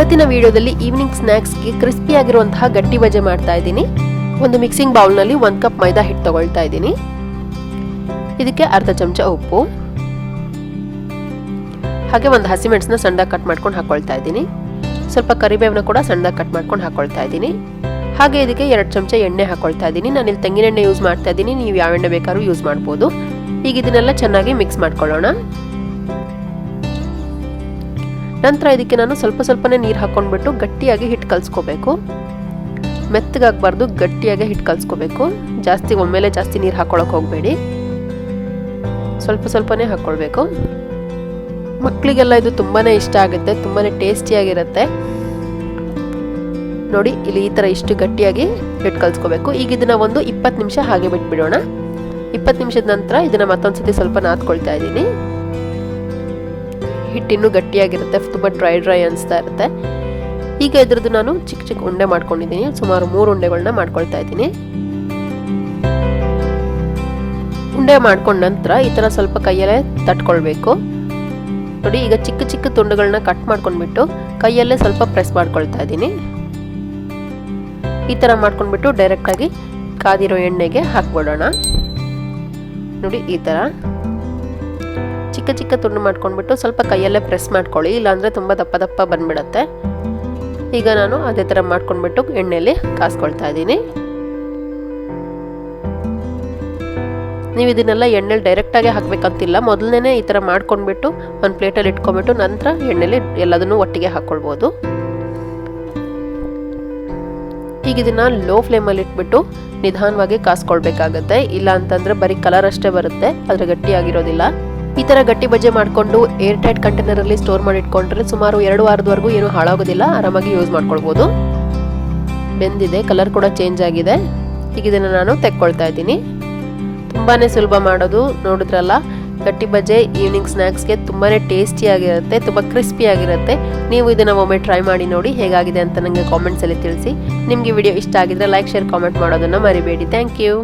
ಇವತ್ತಿನ ವಿಡಿಯೋದಲ್ಲಿ evening ಸ್ನ್ಯಾಕ್ಸ್ಗೆ crispy ಆಗಿರುವಂತಹ ಗಟ್ಟಿ ಬಜೆ ಮಾಡ್ತಾ ಇದ್ದೀನಿ. ಒಂದು ಮಿಕ್ಸಿಂಗ್ ಬೌಲ್ನಲ್ಲಿ ಒಂದು ಕಪ್ ಮೈದಾ ಹಿಟ್ಟು ತಗೊಳ್ತಾ ಇದ್ದೀನಿ. ಇದಕ್ಕೆ ಅರ್ಧ ಚಮಚ ಉಪ್ಪು. ಹಾಗೆ ಒಂದು ಹಸಿಮೆಣಸನ್ನ ಸಣ್ಣದಾಗಿ ಕಟ್ ಮಾಡ್ಕೊಂಡು ಹಾಕೊಳ್ತಾ ಇದ್ದೀನಿ. ಸ್ವಲ್ಪ ಕರಿಬೇವನ್ನ ಕೂಡ ಸಣ್ಣದಾಗಿ ಕಟ್ ಮಾಡ್ಕೊಂಡು ಹಾಕೊಳ್ತಾ ಇದ್ದೀನಿ. ಹಾಗೆ ಇದಕ್ಕೆ ಎರಡು ಚಮಚ ಎಣ್ಣೆ ಹಾಕೊಳ್ತಾ ಇದ್ದೀನಿ. ತೆಂಗಿನ ಎಣ್ಣೆ ಯೂಸ್ ಮಾಡ್ತಾ ಇದ್ದೀನಿ. ನೀವು ಯಾವ ಎಣ್ಣೆ ಬೇಕಾದ್ರೂ ಯೂಸ್ ಮಾಡ್ಬೋದು. ಈಗ ಇದನ್ನೆಲ್ಲ ಚೆನ್ನಾಗಿ ಮಿಕ್ಸ್ ಮಾಡ್ಕೊಳ್ಳೋಣ. ನಂತರ ಇದಕ್ಕೆ ನಾನು ಸ್ವಲ್ಪ ಸ್ವಲ್ಪನೇ ನೀರು ಹಾಕ್ಕೊಂಡ್ಬಿಟ್ಟು ಗಟ್ಟಿಯಾಗಿ ಹಿಟ್ಟು ಕಲಿಸ್ಕೋಬೇಕು. ಮೆತ್ತಗಾಗಬಾರ್ದು, ಗಟ್ಟಿಯಾಗಿ ಹಿಟ್ಟು ಕಲಿಸ್ಕೋಬೇಕು. ಜಾಸ್ತಿ, ಒಮ್ಮೆಲೆ ಜಾಸ್ತಿ ನೀರು ಹಾಕ್ಕೊಳಕ್ಕೆ ಹೋಗಬೇಡಿ. ಸ್ವಲ್ಪ ಸ್ವಲ್ಪನೇ ಹಾಕ್ಕೊಳ್ಬೇಕು ಮಕ್ಕಳಿಗೆಲ್ಲ ಇದು ತುಂಬಾ ಇಷ್ಟ ಆಗುತ್ತೆ ತುಂಬಾ ಟೇಸ್ಟಿಯಾಗಿರುತ್ತೆ. ನೋಡಿ, ಇಲ್ಲಿ ಈ ಥರ ಇಷ್ಟು ಗಟ್ಟಿಯಾಗಿ ಹಿಟ್ಟು ಕಲಿಸ್ಕೋಬೇಕು. ಈಗ ಇದನ್ನು ಒಂದು ಇಪ್ಪತ್ತು ನಿಮಿಷ ಹಾಗೆ ಬಿಟ್ಬಿಡೋಣ. ಇಪ್ಪತ್ತು ನಿಮಿಷದ ನಂತರ ಇದನ್ನು ಮತ್ತೊಂದ್ಸತಿ ಸ್ವಲ್ಪ ನಾದ್ಕೊಳ್ತಾ ಇದ್ದೀನಿ. ಹಿಟ್ಟಿನ್ನು ಗಟ್ಟಿಯಾಗಿರುತ್ತೆ, ತುಂಬ ಡ್ರೈ ಡ್ರೈ ಅನಿಸ್ತಾ ಇರುತ್ತೆ. ಈಗ ಇದ್ರದ್ದು ನಾನು ಚಿಕ್ಕ ಚಿಕ್ಕ ಉಂಡೆ ಮಾಡ್ಕೊಂಡಿದ್ದೀನಿ. ಸುಮಾರು ಮೂರು ಉಂಡೆಗಳನ್ನ ಮಾಡ್ಕೊಳ್ತಾ ಇದ್ದೀನಿ. ಉಂಡೆ ಮಾಡ್ಕೊಂಡ ನಂತರ ಈ ಥರ ಸ್ವಲ್ಪ ಕೈಯಲ್ಲೇ ತಟ್ಕೊಳ್ಬೇಕು. ನೋಡಿ, ಈಗ ಚಿಕ್ಕ ಚಿಕ್ಕ ತುಂಡುಗಳನ್ನ ಕಟ್ ಮಾಡ್ಕೊಂಡ್ಬಿಟ್ಟು ಕೈಯಲ್ಲೇ ಸ್ವಲ್ಪ ಪ್ರೆಸ್ ಮಾಡ್ಕೊಳ್ತಾ ಇದ್ದೀನಿ. ಈ ಥರ ಮಾಡ್ಕೊಂಡ್ಬಿಟ್ಟು ಡೈರೆಕ್ಟಾಗಿ ಕಾದಿರೋ ಎಣ್ಣೆಗೆ ಹಾಕ್ಬಿಡೋಣ. ನೋಡಿ, ಈ ಥರ. ಚಿಕ್ಕ ಚಿಕ್ಕ ತುಂಡು ಮಾಡ್ಕೊಂಡ್ಬಿಟ್ಟು ಸ್ವಲ್ಪ ಕೈಯಲ್ಲೇ ಪ್ರೆಸ್ ಮಾಡ್ಕೊಳ್ಳಿ, ಇಲ್ಲಾಂದರೆ ತುಂಬ ದಪ್ಪ ದಪ್ಪ ಬಂದ್ಬಿಡುತ್ತೆ. ಈಗ ನಾನು ಅದೇ ಥರ ಮಾಡ್ಕೊಂಡ್ಬಿಟ್ಟು ಎಣ್ಣೆಯಲ್ಲಿ ಕಾಸ್ಕೊಳ್ತಾ ಇದ್ದೀನಿ. ನೀವು ಇದನ್ನೆಲ್ಲ ಎಣ್ಣೆಲಿ ಡೈರೆಕ್ಟಾಗಿ ಹಾಕಬೇಕಂತಿಲ್ಲ ಮೊದಲನೇ ಈ ಥರ ಮಾಡ್ಕೊಂಡ್ಬಿಟ್ಟು ಒಂದು ಪ್ಲೇಟಲ್ಲಿ ಇಟ್ಕೊಂಡ್ಬಿಟ್ಟು ನಂತರ ಎಣ್ಣೆಲಿ ಎಲ್ಲದನ್ನು ಒಟ್ಟಿಗೆ ಹಾಕ್ಕೊಳ್ಬೋದು. ಈಗ ಇದನ್ನು ಲೋ ಫ್ಲೇಮಲ್ಲಿ ಇಟ್ಬಿಟ್ಟು ನಿಧಾನವಾಗಿ ಕಾಸ್ಕೊಳ್ಬೇಕಾಗತ್ತೆ ಇಲ್ಲ ಅಂತಂದರೆ ಬರೀ ಕಲರ್ ಅಷ್ಟೇ ಬರುತ್ತೆ ಆದರೆ ಗಟ್ಟಿಯಾಗಿರೋದಿಲ್ಲ. ಈ ತರ ಗಟ್ಟಿ ಬಜ್ಜೆ ಮಾಡಿಕೊಂಡು ಏರ್ ಟೈಟ್ ಕಂಟೈನರಲ್ಲಿ ಸ್ಟೋರ್ ಮಾಡಿ ಇಟ್ಕೊಂಡ್ರೆ ಸುಮಾರು ಎರಡು ವಾರದವರೆಗೂ ಏನು ಹಾಳಾಗೋದಿಲ್ಲ, ಆರಾಮಾಗಿ ಯೂಸ್ ಮಾಡ್ಕೊಳ್ಬಹುದು ಬೆಂದಿದೆ ಕಲರ್ ಕೂಡ ಚೇಂಜ್ ಆಗಿದೆ. ಈಗ ಇದನ್ನು ನಾನು ತೆಕ್ಕೊಳ್ತಾ ಇದ್ದೀನಿ. ತುಂಬಾ ಸುಲಭ ಮಾಡೋದು, ನೋಡಿದ್ರಲ್ಲ? ಗಟ್ಟಿ ಬಜ್ಜೆ ಈವ್ನಿಂಗ್ ಸ್ನ್ಯಾಕ್ಸ್ಗೆ ತುಂಬಾ ಟೇಸ್ಟಿಯಾಗಿರುತ್ತೆ ತುಂಬ ಕ್ರಿಸ್ಪಿಯಾಗಿರುತ್ತೆ ನೀವು ಇದನ್ನು ಒಮ್ಮೆ ಟ್ರೈ ಮಾಡಿ ನೋಡಿ ಹೇಗಾಗಿದೆ ಅಂತ ನನಗೆ ಕಾಮೆಂಟ್ಸಲ್ಲಿ ತಿಳಿಸಿ. ನಿಮಗೆ ವಿಡಿಯೋ ಇಷ್ಟ ಆಗಿದ್ರೆ ಲೈಕ್ ಶೇರ್ ಕಾಮೆಂಟ್ ಮಾಡೋದನ್ನು ಮರಿಬೇಡಿ. Thank you